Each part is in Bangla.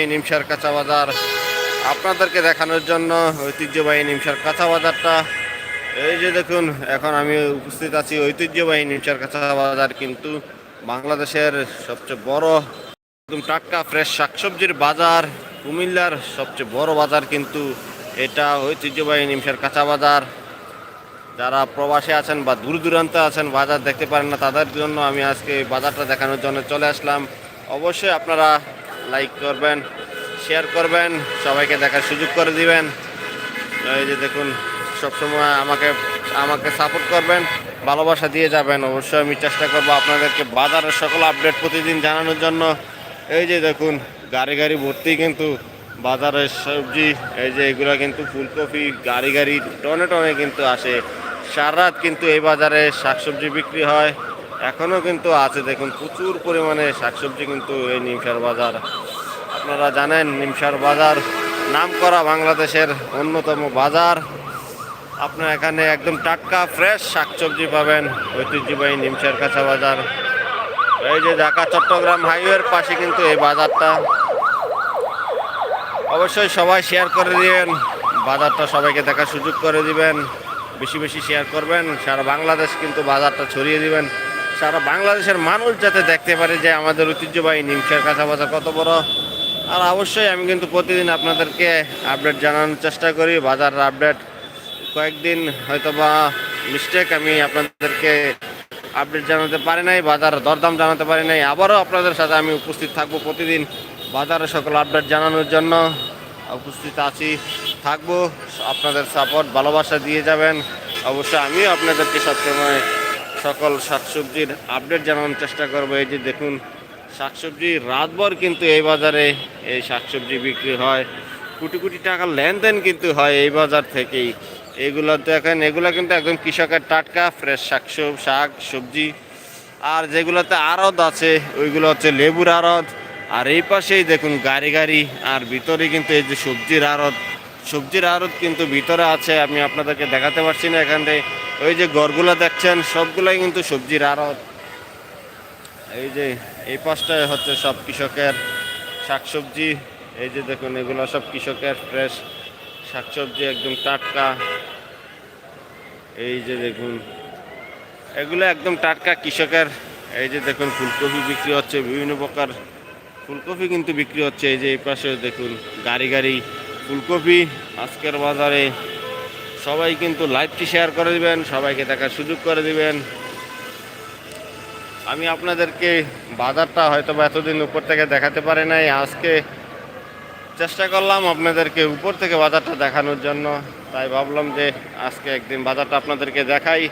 এই কাঁচা বাজার আপনাদেরকে দেখানোর জন্য ঐতিহ্যবাহী নিমসার কাঁচা বাজারটা। এই যে দেখুন, এখন আমি উপস্থিত আছি ঐতিহ্যবাহী নিমসার কাঁচা বাজার, কিন্তু বাংলাদেশের সবচেয়ে বড় একদম টাটকা ফ্রেশ শাকসবজির বাজার, কুমিল্লার সবচেয়ে বড় বাজার কিন্তু এটা ঐতিহ্যবাহী নিমসার কাঁচা বাজার। যারা প্রবাসে আছেন বা দূর দূরান্তে আছেন, বাজার দেখতে পারেন না, তাদের জন্য আমি আজকে বাজারটা দেখানোর জন্য চলে আসলাম। অবশ্যই আপনারা লাইক করবেন শেয়ার করবেন, সবাইকে দেখার সুযোগ করে দিবেন। এই যে দেখুন, সবসময় আমাকে আমাকে সাপোর্ট করবেন, ভালোবাসা দিয়ে যাবেন। অবশ্যই আমি চেষ্টা করব আপনাদেরকে বাজারের সকল আপডেট প্রতিদিন জানানোর জন্য। এই যে দেখুন, গাড়ি গাড়ি ভর্তি কিন্তু বাজারের সবজি, এই যে এগুলো কিন্তু ফুলকপি, গাড়ি গাড়ি টনে টনে কিন্তু আসে। সারা রাত কিন্তু এই বাজারে শাকসবজি বিক্রি হয়। এখনও কিন্তু আছে, দেখুন, প্রচুর পরিমাণে শাকসবজি কিন্তু এই নিমসার বাজার। আপনারা জানেন, নিমসার বাজার নাম করা বাংলাদেশের অন্যতম বাজার। আপনার এখানে একদম টাটকা, ফ্রেশ শাকসবজি পাবেন, ঐতিহ্যবাহী নিমসার কাঁচা বাজার। এই যে ঢাকা, চট্টগ্রাম হাইওয়ের পাশে কিন্তু এই বাজারটা। অবশ্যই সবাই শেয়ার করে দিবেন, বাজারটা সবাইকে দেখার সুযোগ করে দিবেন, বেশি বেশি শেয়ার করবেন, সারা বাংলাদেশ কিন্তু বাজারটা ছড়িয়ে দিবেন। সারা বাংলাদেশের মানুষ যাতে দেখতে পারে যে আমাদের ঐতিহ্যবাহী নিমসার কাঁচা বাজার কত বড়। আর অবশ্যই আমি কিন্তু প্রতিদিন আপনাদেরকে আপডেট জানানোর চেষ্টা করি, বাজারের আপডেট কয়েকদিন হয়তো বা মিস্টেক আমি আপনাদেরকে আপডেট জানাতে পারি নাই বাজার দরদাম জানাতে পারি নাই। আবারও আপনাদের সাথে আমি উপস্থিত থাকব প্রতিদিন বাজারের সকল আপডেট জানানোর জন্য। উপস্থিত আছি, থাকব, আপনাদের সাপোর্ট ভালোবাসা দিয়ে যাবেন। অবশ্যই আমিও আপনাদেরকে সবসময় সকল শাকসবজির আপডেট জানানোর চেষ্টা করব। এই যে দেখুন, শাকসবজি রাতভর কিন্তু এই বাজারে এই শাকসবজি বিক্রি হয়। কোটি কোটি টাকার লেনদেন কিন্তু হয় এই বাজার থেকেই। এগুলো দেখেন, এগুলো কিন্তু একদম কৃষকের টাটকা, ফ্রেশ শাকসব, শাক, সবজি। আর যেগুলোতে আড়ত আছে, ওইগুলো হচ্ছে লেবুর আড়ত। আর এই পাশেই দেখুন, গাড়ি গাড়ি। আর ভিতরে কিন্তু এই যে সবজির আড়ত সবজির আড়ত কিন্তু ভিতরে আছে, আমি আপনাদেরকে দেখাতে পারছি না এখান থেকে ওই যে ঘরগুলো দেখছেন, সবগুলাই কিন্তু সবজির আড়ত। এই যে, এই পাশটায় হচ্ছে সব কৃষকের শাকসবজি। এই যে দেখুন, এগুলো সব কৃষকের ফ্রেশ শাকসবজি, একদম টাটকা। এই যে দেখুন, এগুলো একদম টাটকা কৃষকের। এই যে দেখুন, ফুলকপি বিক্রি হচ্ছে, বিভিন্ন প্রকার ফুলকপি কিন্তু বিক্রি হচ্ছে। এই যে এই পাশে দেখুন, গাড়ি গাড়ি ফুলকপি, আজকের বাজারে সবাই কিন্তু লাইভটি শেয়ার করে দিবেন, সবাইকে দেখার সুযোগ করে দিবেন। আমি আপনাদেরকে বাজারটা হয়তো বা এতদিন উপর থেকে দেখাতে পারি নাই, আজকে চেষ্টা করলাম আপনাদেরকে উপর থেকে বাজারটা দেখানোর জন্য। তাই ভাবলাম যে আজকে একদিন বাজারটা আপনাদেরকে দেখাই।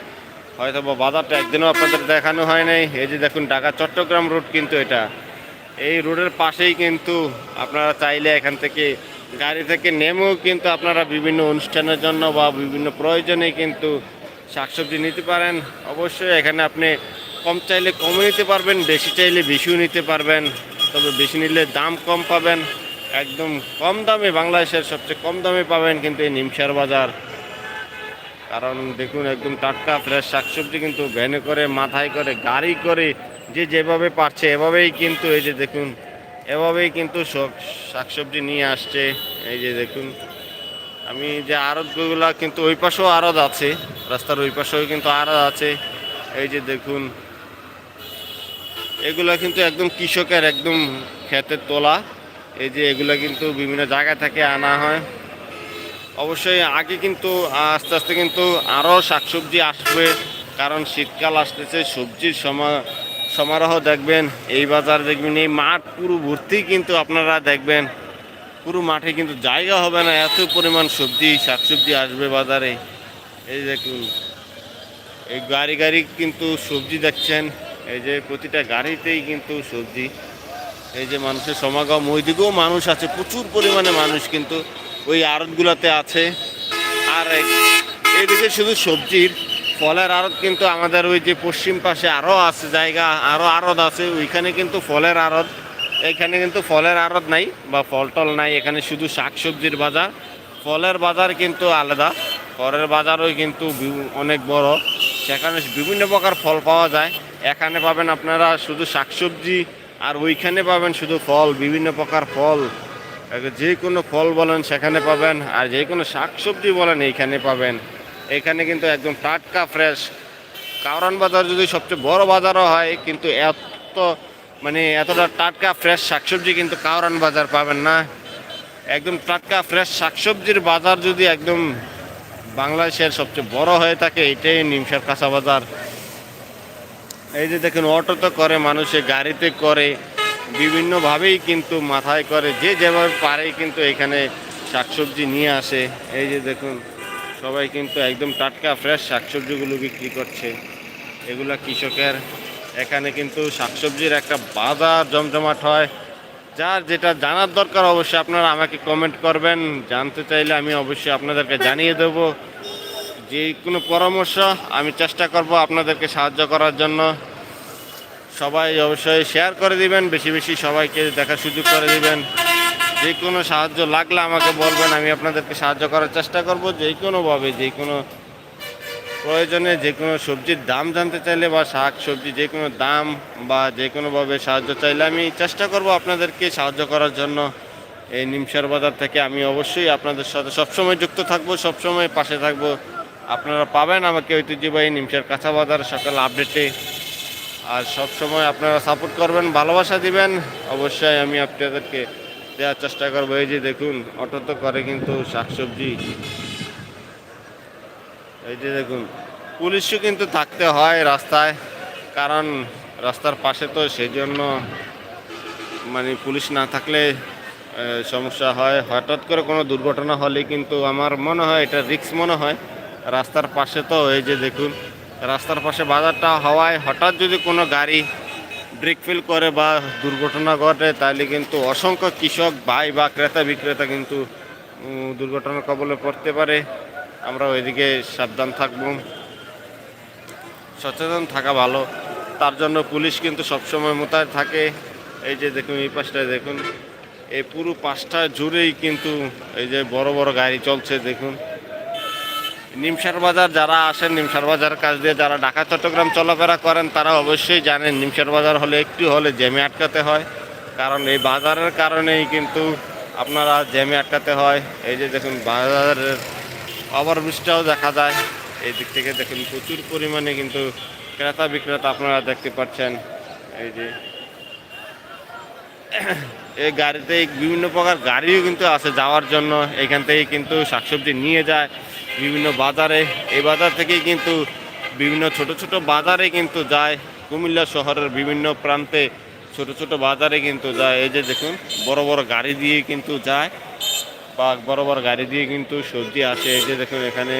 হয়তো বা বাজারটা একদিনও আপনাদের দেখানো হয় নাই। এই যে দেখুন, ঢাকা চট্টগ্রাম রুট কিন্তু এটা। এই রোডের পাশেই কিন্তু আপনারা চাইলে এখান থেকে গাড়ি থেকে নেমেও কিন্তু আপনারা বিভিন্ন অনুষ্ঠানের জন্য বা বিভিন্ন প্রয়োজনে কিন্তু শাকসবজি নিতে পারেন। অবশ্যই এখানে আপনি কম চাইলে কমও নিতে পারবেন, বেশি চাইলে বেশিও নিতে পারবেন। তবে বেশি নিলে দাম কম পাবেন। একদম কম দামে বাংলাদেশের সবচেয়ে কম দামে পাবেন কিন্তু এই নিমসার বাজার। কারণ দেখুন, একদম টাটকা, ফ্রেশ শাকসবজি কিন্তু ভ্যানে করে, মাথায় করে, গাড়ি করে, যে যেভাবে পারছে এভাবেই কিন্তু এই যে দেখুন এভাবেই কিন্তু সব শাকসবজি নিয়ে আসছে। এই যে দেখুন, আমি যে আড়তগুলো কিন্তু ওই পাশেও আড়ত আছে, রাস্তার ওই পাশেও কিন্তু আড়ত আছে। এই যে দেখুন, এগুলা কিন্তু একদম কৃষকের একদম ক্ষেতের তোলা। এই যে এগুলা কিন্তু বিভিন্ন জায়গা থেকে আনা হয়। অবশ্যই আগে কিন্তু আস্তে আস্তে কিন্তু আরও শাকসবজি আসবে, কারণ শীতকাল আসতেছে, সবজির সমা সমারোহ দেখবেন, এই বাজার দেখবেন, এই মাঠ পুরো ভর্তি কিন্তু আপনারা দেখবেন। পুরো মাঠে কিন্তু জায়গা হবে না, এত পরিমাণ সবজি, শাকসবজি আসবে বাজারে। এই দেখুন, এই গাড়ি গাড়ি কিন্তু সবজি দেখছেন, এই যে প্রতিটা গাড়িতেই কিন্তু সবজি। এই যে মানুষের সমাগম ওইদিকেও মানুষ আছে, প্রচুর পরিমাণে মানুষ কিন্তু ওই আড়তগুলোতে আছে। আর এইদিকে শুধু সবজির ফলের আড়ত কিন্তু আমাদের ওই যে পশ্চিম পাশে আরও আছে জায়গা আরও আড়ত আছে, ওইখানে কিন্তু ফলের আড়ত। এখানে কিন্তু ফলের আড়ত নাই বা ফল টল নাই, এখানে শুধু শাকসবজির বাজার। ফলের বাজার কিন্তু আলাদা, ফলের বাজারও কিন্তু অনেক বড়। সেখানে বিভিন্ন প্রকার ফল পাওয়া যায়। এখানে পাবেন আপনারা শুধু শাকসবজি আর ওইখানে পাবেন শুধু ফল, বিভিন্ন প্রকার ফল। যে কোনো ফল বলেন সেখানে পাবেন, আর যে কোনো শাকসবজি বলেন এইখানে পাবেন। এখানে কিন্তু একদম টাটকা ফ্রেশ কারণ বাজার যদি সবচেয়ে বড় বাজারও হয়, কিন্তু এত মানে এতটা টাটকা ফ্রেশ শাকসবজি কিন্তু কাউরান বাজার পাবেন না। একদম টাটকা ফ্রেশ শাকসবজির বাজার যদি একদম বাংলাদেশের সবচেয়ে বড় হয়ে থাকে, এটাই নিমসার কাঁচা বাজার। এই যে দেখুন অটোতে করে, মানুষে গাড়িতে করে, বিভিন্নভাবেই কিন্তু মাথায় করে, যে যেভাবে পারে কিন্তু এখানে শাকসবজি নিয়ে আসে। এই যে দেখুন সবাই কিন্তু একদম টাটকা ফ্রেশ শাকসবজিগুলো বিক্রি করছে। এগুলা কৃষকের। এখানে কিন্তু শাকসবজির একটা বাজার জমজমাট হয়। যার যেটা জানার দরকার অবশ্যই আপনারা আমাকে কমেন্ট করবেন। জানতে চাইলে আমি অবশ্যই আপনাদেরকে জানিয়ে দেব। যে কোনো পরামর্শ আমি চেষ্টা করব আপনাদেরকে সাহায্য করার জন্য। সবাই অবশ্যই শেয়ার করে দিবেন। বেশি বেশি সবাইকে দেখার সুযোগ করে দিবেন। যে কোনো সাহায্য লাগলে আমাকে বলবেন, আমি আপনাদেরকে সাহায্য করার চেষ্টা করব। যে কোনোভাবে যে কোনো প্রয়োজনে যে কোনো সবজির দাম জানতে চাইলে বা শাক সবজি যে কোনো দাম বা যে কোনোভাবে সাহায্য চাইলে আমি চেষ্টা করব আপনাদেরকে সাহায্য করার জন্য। এই নিমসার বাজার থেকে আমি অবশ্যই আপনাদের সাথে সবসময় যুক্ত থাকব, সবসময় পাশে থাকব। আপনারা পাবেন আমাকে ঐতিহ্যবাহী নিমসার কাঁচা বাজার সকাল আপডেটে। আর সব সময় আপনারা সাপোর্ট করবেন, ভালোবাসা দিবেন। অবশ্যই আমি আপনাদেরকে দেওয়ার চেষ্টা করব। এই যে দেখুন, অটো তো করে কিন্তু শাকসবজি। এই যে দেখুন, পুলিশও কিন্তু থাকতে হয় রাস্তায়, কারণ রাস্তার পাশে তো সেই জন্য মানে পুলিশ না থাকলে সমস্যা হয়। হঠাৎ করে কোনো দুর্ঘটনা হলে কিন্তু আমার মনে হয় এটা রিস্ক মনে হয়। রাস্তার পাশে তো, এই যে দেখুন, রাস্তার পাশে বাজারটা হওয়ায় হঠাৎ যদি কোনো গাড়ি ব্রেক ফেল করে বা দুর্ঘটনা ঘটে, তাহলে কিন্তু অসংখ্য কৃষক ভাই বা ক্রেতা বিক্রেতা কিন্তু দুর্ঘটনার কবলে পড়তে পারে। আমরা ওইদিকে সাবধান থাকব। সচেতন থাকা ভালো। তার জন্য পুলিশ কিন্তু সবসময় মোতায়েন থাকে। এই যে দেখুন, এই পাশটায় দেখুন। এই পুরো পাঁচটা জুড়েই কিন্তু এই যে বড় বড় গাড়ি চলছে, দেখুন। নিমসার বাজার, যারা আসেন নিমসার বাজার কাজ দিয়ে, যারা ঢাকা, চট্টগ্রাম চলাফেরা করেন, তারা অবশ্যই জানেন নিমসার বাজার হলে একটু হলে জ্যামে আটকাতে হয়। কারণ এই বাজারের কারণেই কিন্তু আপনারা জ্যামে আটকাতে হয়। এই যে দেখুন, বাজারের ওভারব্রিজটাও দেখা যায়। এই দিক থেকে দেখুন, প্রচুর পরিমাণে কিন্তু ক্রেতা বিক্রেতা আপনারা দেখতে পাচ্ছেন। এই যে এই গাড়িতে বিভিন্ন প্রকার গাড়িও কিন্তু আছে যাওয়ার জন্য। এখান থেকে কিন্তু শাকসবজি নিয়ে যায়। বিভিন্ন বাজারে, এই বাজার থেকেই কিন্তু বিভিন্ন ছোট ছোট বাজারে কিন্তু যায়। কুমিল্লা শহরের বিভিন্ন প্রান্তে ছোট ছোট বাজারে কিন্তু যায়। এই যে দেখুন, বড় বড় গাড়ি দিয়ে কিন্তু যায়। বা বড় বড় গাড়ি দিয়ে কিন্তু সবজি আসে। এই যে দেখুন, এখানে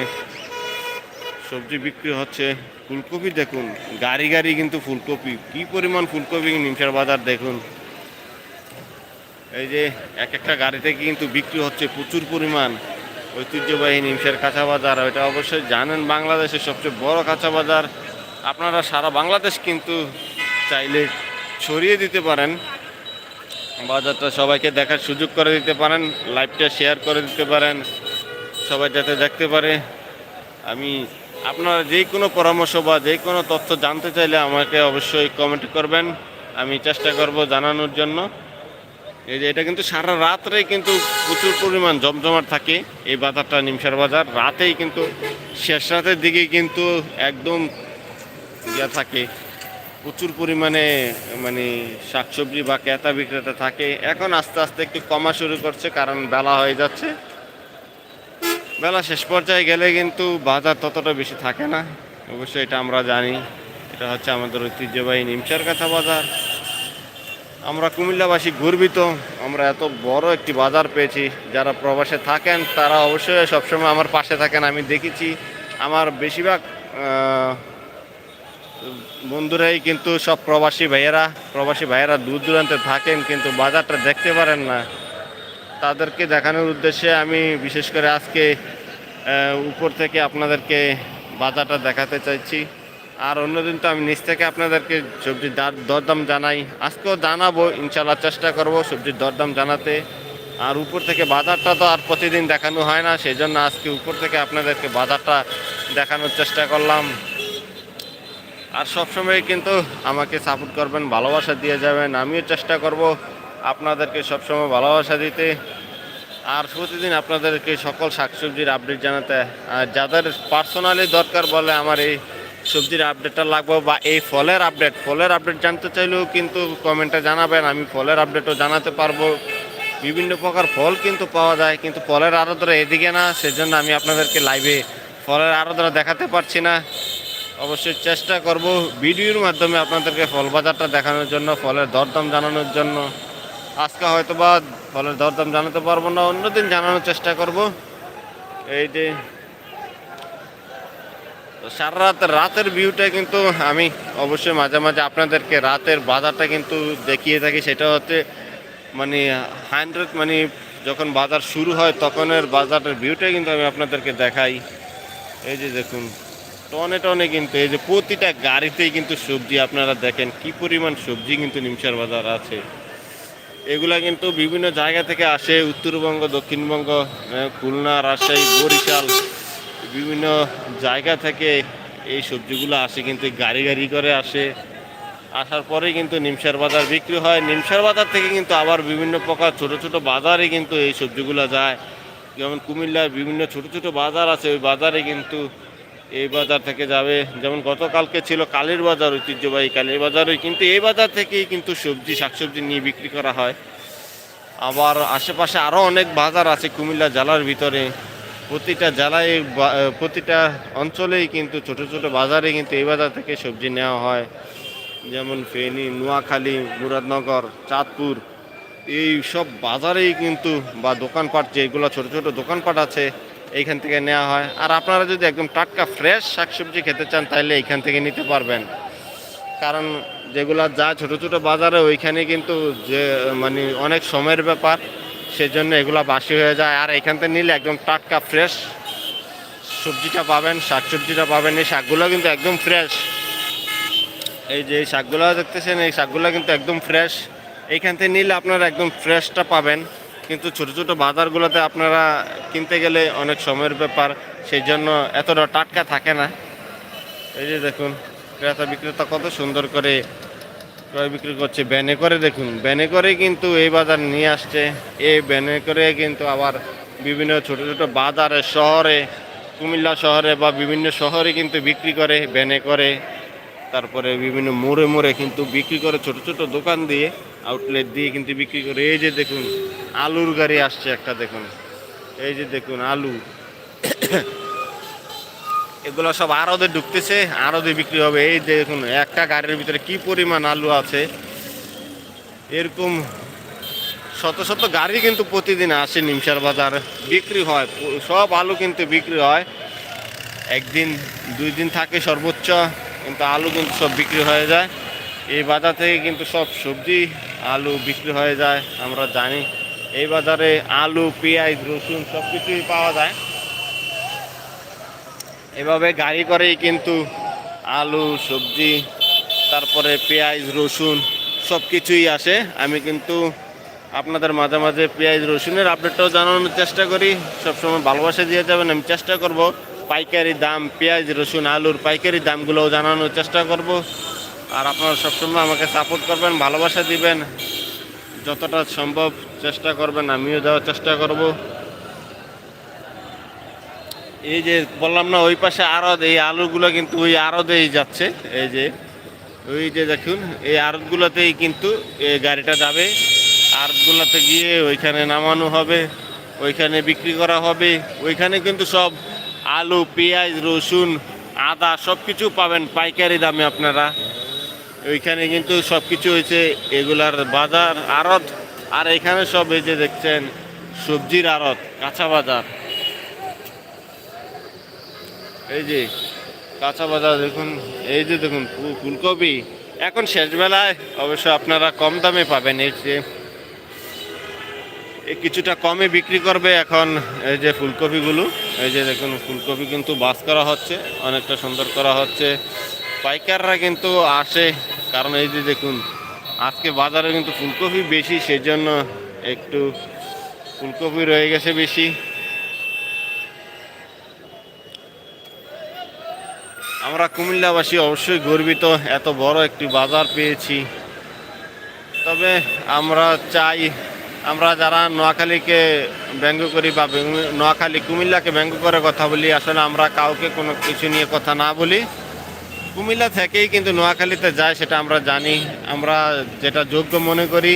সবজি বিক্রি হচ্ছে। ফুলকপি দেখুন, গাড়ি গাড়ি কিন্তু ফুলকপি। কি পরিমাণ ফুলকপি নিমসার বাজার দেখুন। এই যে এক একটা গাড়িতে কিন্তু বিক্রি হচ্ছে প্রচুর পরিমাণ। ঐতিহ্যবাহী নিমসের কাঁচা বাজার ওইটা অবশ্যই জানেন বাংলাদেশের সবচেয়ে বড় কাঁচা বাজার আপনারা সারা বাংলাদেশ কিন্তু চাইলে ছড়িয়ে দিতে পারেন। বাজারটা সবাইকে দেখার সুযোগ করে দিতে পারেন, লাইভটা শেয়ার করে দিতে পারেন, সবাই যাতে দেখতে পারে। আমি আপনারা যে কোনো পরামর্শ বা যে কোনো তথ্য জানতে চাইলে আমাকে অবশ্যই কমেন্ট করবেন। আমি চেষ্টা করব জানানোর জন্য। এই যে এটা কিন্তু সারা রাত্রে কিন্তু প্রচুর পরিমাণ জমজমাট থাকে এই বাজারটা নিমসার বাজার। রাতেই কিন্তু শেষ রাতের দিকে কিন্তু একদম ইয়া থাকে। প্রচুর পরিমাণে মানে শাকসবজি বা ক্রেতা বিক্রেতা থাকে। এখন আস্তে আস্তে একটু কমা শুরু করছে, কারণ বেলা হয়ে যাচ্ছে। বেলা শেষ পর্যায়ে গেলে কিন্তু বাজার ততটা বেশি থাকে না। অবশ্যই এটা আমরা জানি। এটা হচ্ছে আমাদের ঐতিহ্যবাহী নিমসার কাছা বাজার। আমরা কুমিল্লাবাসী গর্বিত। আমরা এত বড় একটি বাজার পেয়েছি। যারা প্রবাসে থাকেন, তারা অবশ্যই সবসময় আমার পাশে থাকেন। আমি দেখেছি আমার বেশিরভাগ বন্ধুরাই কিন্তু সব প্রবাসী ভাইয়েরা প্রবাসী ভাইয়েরা দূর দূরান্তে থাকেন, কিন্তু বাজারটা দেখতে পারেন না। তাদেরকে দেখানোর উদ্দেশ্যে আমি বিশেষ করে আজকে উপর থেকে আপনাদেরকে বাজারটা দেখাতে চাইছি। আর অন্যদিন তো আমি নিচ থেকে আপনাদেরকে সবজির দার- দরদাম জানাই। আজকেও জানাব ইনশাল্লাহ চেষ্টা করব সবজির দরদাম জানাতে। আর উপর থেকে বাজারটা তো আর প্রতিদিন দেখানো হয় না সেই জন্য আজকে উপর থেকে আপনাদেরকে বাজারটা দেখানোর চেষ্টা করলাম। আর সবসময় কিন্তু আমাকে সাপোর্ট করবেন, ভালোবাসা দিয়ে যাবেন, আমিও চেষ্টা করব আপনাদেরকে সবসময় ভালোবাসা দিতে। আর প্রতিদিন আপনাদেরকে সকল শাকসবজির আপডেট জানাতে। আর যাদের পার্সোনালি দরকার বলে আমার এই সবজির আপডেটটা লাগবে বা এই ফলের আপডেট ফলের আপডেট জানতে চাইলেও কিন্তু কমেন্টে জানাবেন, আমি ফলের আপডেটও জানাতে পারব। বিভিন্ন প্রকার ফল কিন্তু পাওয়া যায়, কিন্তু ফলের আরদরা এদিকে না, সেজন্য আমি আপনাদেরকে লাইভে ফলের আরদরা দেখাতে পারছি না। অবশ্যই চেষ্টা করব ভিডিওর মাধ্যমে আপনাদেরকে ফল বাজারটা দেখানোর জন্য, ফলের দরদাম জানানোর জন্য। আজকে হয়তো বা ফলের দরদাম জানাতে পারব না, অন্যদিন জানানোর চেষ্টা করব। এই যে তো সারা রাত, রাতের ভিউটা কিন্তু আমি অবশ্যই মাঝে মাঝে আপনাদেরকে রাতের বাজারটা কিন্তু দেখিয়ে থাকি। সেটা হচ্ছে মানে হান্ড্রেড মানে যখন বাজার শুরু হয়, তখনের বাজারের ভিউটা কিন্তু আমি আপনাদেরকে দেখাই। এই যে দেখুন, টনে টনে কিন্তু, এই যে প্রতিটা গাড়িতেই কিন্তু সবজি আপনারা দেখেন, কি পরিমাণ সবজি কিন্তু নিমসার বাজার আছে। এগুলা কিন্তু বিভিন্ন জায়গা থেকে আসে, উত্তরবঙ্গ, দক্ষিণবঙ্গ খুলনা, রাজশাহী, বরিশাল। বিভিন্ন জায়গা থেকে এই সবজিগুলো আসে, কিন্তু গাড়ি গাড়ি করে আসে। আসার পরে কিন্তু নিমসার বাজার বিক্রি হয়। নিমসার বাজার থেকে কিন্তু আবার বিভিন্ন প্রকার ছোট ছোট বাজারে কিন্তু এই সবজিগুলো যায়। যেমন কুমিল্লার বিভিন্ন ছোট ছোট বাজার আছে, ওই বাজারে কিন্তু এই বাজার থেকে যাবে। যেমন গতকালকে ছিল কালীর বাজার, ঐতিহ্যবাহী কালীর বাজারে কিন্তু এই বাজার থেকেই কিন্তু সবজি, শাকসবজি নিয়ে বিক্রি করা হয়। আবার আশেপাশে আরও অনেক বাজার আছে কুমিল্লা জেলার ভিতরে। প্রতিটা জেলায় প্রতিটা অঞ্চলেই কিন্তু ছোট ছোট বাজারে কিন্তু এই বাজার থেকে সবজি নেওয়া হয়। যেমন ফেনী, নোয়াখালী, মুরাদনগর, চাঁদপুর, এই সব বাজারেই কিন্তু বা দোকানপাট যেগুলো ছোট ছোট দোকানপাট আছে, এইখান থেকে নেওয়া হয়। আর আপনারা যদি একদম টাটকা ফ্রেশ শাকসবজি খেতে চান, তাহলে এইখান থেকে নিতে পারবেন। কারণ যেগুলা যা ছোট ছোট বাজারে, ওইখানে কিন্তু যে মানে অনেক সময়ের ব্যাপার। সেজন্য এগুলো বাসি হয়ে যায়। আর এখান থেকে নিলে একদম টাটকা ফ্রেশ সবজিটা পাবেন, শাকসবজিটা পাবেন। এই শাকগুলো কিন্তু একদম ফ্রেশ এই যে এই শাকগুলো দেখতেছেন, এই শাকগুলো কিন্তু একদম ফ্রেশ এইখান থেকে নিলে আপনারা একদম ফ্রেশটা পাবেন। কিন্তু ছোট ছোট বাজারগুলোতে আপনারা কিনতে গেলে অনেক সময়ের ব্যাপার সেই জন্য এতটা টাটকা থাকে না। এই যে দেখুন, ক্রেতা বিক্রেতা কত সুন্দর করে ক্রয় বিক্রি করছে, ব্যানে করে দেখুন। ব্যানে করে কিন্তু এই বাজার নিয়ে আসছে। এই ব্যানে করে কিন্তু আবার বিভিন্ন ছোট ছোট বাজারে, শহরে, কুমিল্লা শহরে বা বিভিন্ন শহরে কিন্তু বিক্রি করে, ব্যানে করে। তারপরে বিভিন্ন মোড়ে মোড়ে কিন্তু বিক্রি করে, ছোট ছোট দোকান দিয়ে আউটলেট দিয়ে কিন্তু বিক্রি করে। এই যে দেখুন, আলুর গাড়ি আসছে একটা, দেখুন। এই যে দেখুন, আলু। এগুলো সব আরদে ঢুকতেছে আরদে বিক্রি হবে। এই দেখুন, একটা গাড়ির ভিতরে কি পরিমাণ আলু আছে? এরকম শত শত গাড়ি কিন্তু প্রতিদিন আসে নিমসার বাজার। বিক্রি হয়, সব আলু কিন্তু বিক্রি হয়। একদিন, দুই দিন থাকে সর্বোচ্চ, কিন্তু আলু কিন্তু সব বিক্রি হয়ে যায়। এই বাজার থেকে কিন্তু সব সবজি, আলু বিক্রি হয়ে যায়, আমরা জানি। এই বাজারে আলু, পেঁয়াজ, রসুন সব কিছুই পাওয়া যায়। এভাবে গাড়ি করেই কিন্তু আলু, সবজি, তারপরে পেঁয়াজ, রসুন সব কিছুই আসে। আমি কিন্তু আপনাদের মাঝে মাঝে পেঁয়াজ, রসুনের আপডেটটাও জানানোর চেষ্টা করি। সবসময় ভালোবাসা দিয়ে যাবেন, আমি চেষ্টা করব পাইকারি দাম, পেঁয়াজ, রসুন, আলুর পাইকারি দামগুলোও জানানোর চেষ্টা করব। আর আপনারা সবসময় আমাকে সাপোর্ট করবেন, ভালোবাসা দিবেন। যতটা সম্ভব চেষ্টা করবেন, আমিও দেওয়ার চেষ্টা করব। এই যে বললাম না, ওই পাশে আড়ত, এই আলুগুলো কিন্তু ওই আড়তেই যাচ্ছে। এই যে, ওই যে দেখুন, এই আড়তগুলোতেই কিন্তু এই গাড়িটা যাবে। আড়তগুলোতে গিয়ে ওইখানে নামানো হবে, ওইখানে বিক্রি করা হবে। ওইখানে কিন্তু সব আলু, পেঁয়াজ, রসুন, আদা সব কিছু পাবেন পাইকারি দামে আপনারা। ওইখানে কিন্তু সব কিছু হয়েছে, এগুলার বাজার, আড়ত। আর এখানে সব এই যে দেখছেন, সবজির আড়ত, কাঁচা বাজার। যে কাঁচা বাজার দেখুন, এই যে দেখুন ফুলকপি। এখন শেষ বেলায় অবশ্য আপনারা কম দামে পাবেন। এই যে, এই কিছুটা কমে বিক্রি করবে এখন এই যে ফুলকপিগুলো। এই যে দেখুন, ফুলকপি কিন্তু বাস করা হচ্ছে, অনেকটা সুন্দর করা হচ্ছে। পাইকাররা কিন্তু আসে, কারণ এই যে দেখুন, আজকে বাজারে কিন্তু ফুলকপি বেশি, সেজন্য একটু ফুলকপি রয়ে গেছে বেশি। আমরা কুমিল্লাবাসী অবশ্যই গর্বিত, এত বড় একটি বাজার পেয়েছি। তবে আমরা চাই, আমরা যারা নোয়াখালীকে ব্যঙ্গ করি বা নোয়াখালী কুমিল্লাকে ব্যঙ্গ করে কথা বলি, আসলে আমরা কাউকে কোনো কিছু নিয়ে কথা না বলি। কুমিল্লা থেকেই কিন্তু নোয়াখালীতে যায় সেটা আমরা জানি। আমরা যেটা যোগ্য মনে করি,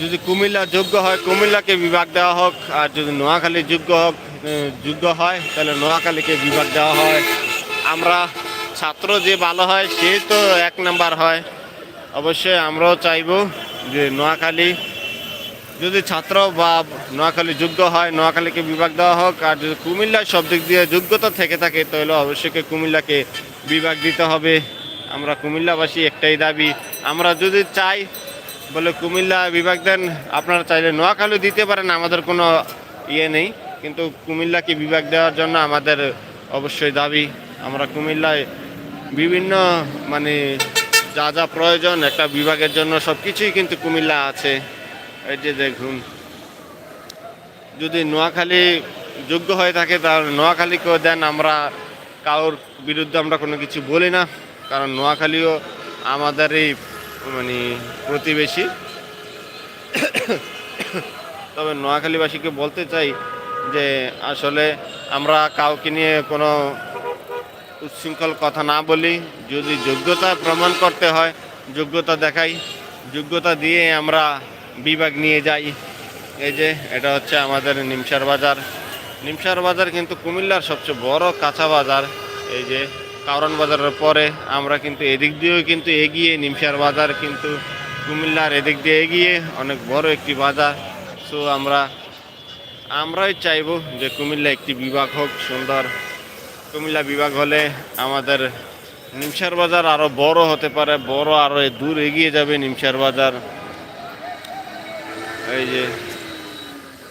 যদি কুমিল্লা যোগ্য হয়, কুমিল্লাকে বিভাগ দেওয়া হোক, আর যদি নোয়াখালী যোগ্য হোক যোগ্য হয়, তাহলে নোয়াখালীকে বিভাগ দেওয়া হয়। আমরা ছাত্র যে ভালো হয়, সে তো এক নাম্বার হয়। অবশ্যই আমরাও চাইব যে নোয়াখালী, যদি ছাত্র বা নোয়াখালী যোগ্য হয়, নোয়াখালীকে বিভাগ দেওয়া হোক, আর যদি কুমিল্লায় সব দিক দিয়ে যোগ্যতা থেকে থাকে, তাহলে অবশ্যই কুমিল্লাকে বিভাগ দিতে হবে। আমরা কুমিল্লাবাসী একটাই দাবি। আমরা যদি চাই, বলে কুমিল্লা বিভাগ দেন, আপনারা চাইলে নোয়াখালী দিতে পারেন, আমাদের কোনো ইয়ে নেই। কিন্তু কুমিল্লাকে বিভাগ দেওয়ার জন্য আমাদের অবশ্যই দাবি। আমরা কুমিল্লায় বিভিন্ন মানে যা যা প্রয়োজন একটা বিভাগের জন্য সব কিছুই কিন্তু কুমিল্লা আছে। এই যে দেখুন। যদি নোয়াখালী যোগ্য হয়ে থাকে তাহলে নোয়াখালীকেও দেন, আমরা কারোর বিরুদ্ধে আমরা কোনো কিছু বলি না। কারণ নোয়াখালীও আমাদেরই মানে প্রতিবেশী। তবে নোয়াখালীবাসীকে বলতে চাই যে, আসলে আমরা কাউকে নিয়ে কোনো উচ্ছৃঙ্খল কথা না বলি, যদি যোগ্যতা প্রমাণ করতে হয়, যোগ্যতা দেখাই। যোগ্যতা দিয়ে আমরা বিভাগ নিয়ে যাই। এই যে, এটা হচ্ছে আমাদের নিমসার বাজার। নিমসার বাজার কিন্তু কুমিল্লার সবচেয়ে বড় কাঁচা বাজার। এই যে কারণ বাজারের পরে আমরা কিন্তু এদিক দিয়েও কিন্তু এগিয়ে, নিমসার বাজার কিন্তু কুমিল্লার এদিক দিয়ে এগিয়ে, অনেক বড় একটি বাজার। সো আমরা, আমরাই চাইব যে কুমিল্লা একটি বিভাগ হোক, সুন্দর কুমিল্লা বিভাগ হলে আমাদের নিমসার বাজার আরও বড় হতে পারে, বড় আরও দূর এগিয়ে যাবে নিমসার বাজার। এই যে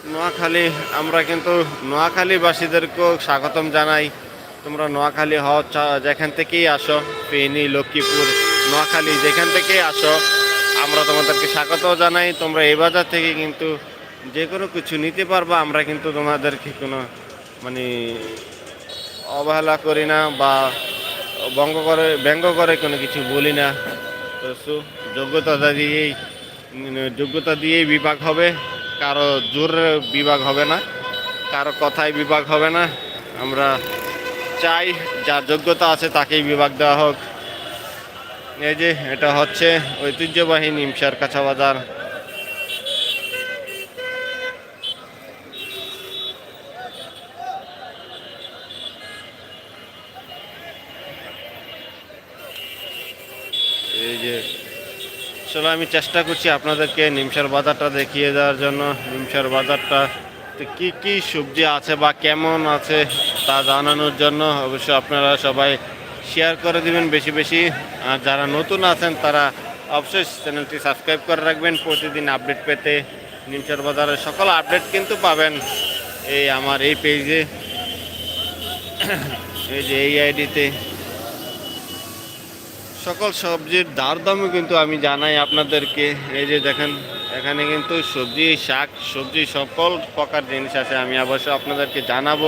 নোয়াখালী, আমরা কিন্তু নোয়াখালীবাসীদেরকেও স্বাগতম জানাই। তোমরা নোয়াখালী চা- যেখান থেকেই আসো, ফেনী, লক্ষ্মীপুর, নোয়াখালী, যেখান থেকেই আসো, আমরা তোমাদেরকে স্বাগত জানাই। তোমরা এই বাজার থেকে কিন্তু যে কোনো কিছু নিতে পারবা, আমরা কিন্তু তোমাদেরকে কোনো মানে অবহেলা করি না বা বঙ্গ করে, ব্যঙ্গ করে কোনো কিছু বলি না। যোগ্যতা দিয়েই যোগ্যতা দিয়েই বিভাগ হবে। কারও জোর বিভাগ হবে না, কারও কথায় বিভাগ হবে না। আমরা চাই যার যোগ্যতা আছে তাকেই বিভাগ দেওয়া হোক। এই যে, এটা হচ্ছে ঐতিহ্যবাহী নিমসার কাঁচা বাজার। আসলে আমি চেষ্টা করছি আপনাদেরকে নিমসার বাজারটা দেখিয়ে দেওয়ার জন্য। নিমসার বাজারটা কি কি সবজি আছে বা কেমন আছে তা জানানোর জন্য অবশ্য আপনারা সবাই শেয়ার করে দিবেন বেশি বেশি। আর যারা নতুন আছেন, তারা অবশ্যই চ্যানেলটি সাবস্ক্রাইব করে রাখবেন। প্রতিদিন আপডেট পেতে নিমসার বাজারের সকল আপডেট কিন্তু পাবেন এই আমার এই পেজে এই যে এই আইডিতে সকল সবজির দার দামও কিন্তু আমি জানাই আপনাদেরকে। এই যে দেখেন, এখানে কিন্তু সবজি, শাক, সবজি, সকল প্রকার জিনিস আছে। আমি অবশ্য আপনাদেরকে জানাব,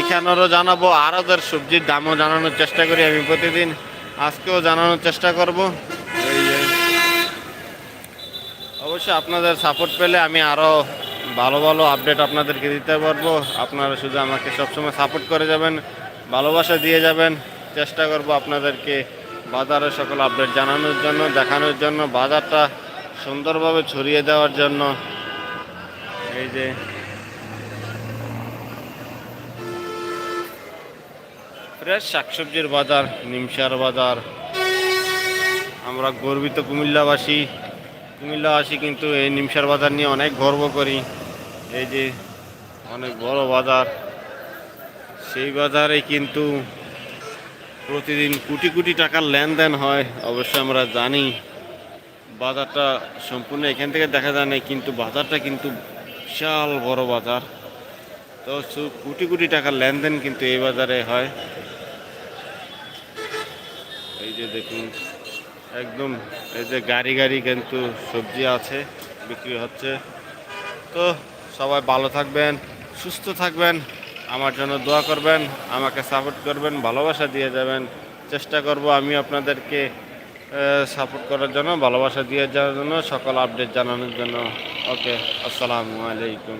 এখানেরও জানাব আর ওদের সবজির দামও জানানোর চেষ্টা করি আমি প্রতিদিন। আজকেও জানানোর চেষ্টা করব। এই যে অবশ্যই আপনাদের সাপোর্ট পেলে আমি আরও ভালো ভালো আপডেট আপনাদেরকে দিতে পারব। আপনারা শুধু আমাকে সবসময় সাপোর্ট করে যাবেন, ভালোবাসা দিয়ে যাবেন। চেষ্টা করব আপনাদেরকে বাজারের সকল আপডেট জানানোর জন্য, দেখানোর জন্য, বাজারটা সুন্দরভাবে ছড়িয়ে দেওয়ার জন্য। এই যে ফ্রেশ শাকসবজির বাজার, নিমসার বাজার। আমরা গর্বিত কুমিল্লাবাসী। কুমিল্লাবাসী কিন্তু এই নিমসার বাজার নিয়ে অনেক গর্ব করি। এই যে অনেক বড় বাজার। সেই বাজারে কিন্তু প্রতিদিন কোটি কোটি টাকার লেনদেন হয়, অবশ্য আমরা জানি বাজারটা সম্পূর্ণ এখান থেকে দেখা যায় না কিন্তু বাজারটা কিন্তু বিশাল বড় বাজার। তো কোটি কোটি টাকার লেনদেন কিন্তু এই বাজারে হয়। এই যে দেখুন, একদম এই যে গাড়ি গাড়ি কিন্তু সবজি আছে, বিক্রি হচ্ছে। তো সবাই ভালো থাকবেন, সুস্থ থাকবেন। আমার জন্য দোয়া করবেন, আমাকে সাপোর্ট করবেন, ভালোবাসা দিয়ে যাবেন। চেষ্টা করব আমি আপনাদেরকে সাপোর্ট করার জন্য, ভালোবাসা দিয়ে যাওয়ার জন্য, সকল আপডেট জানানোর জন্য। ওকে আসসালামু আলাইকুম।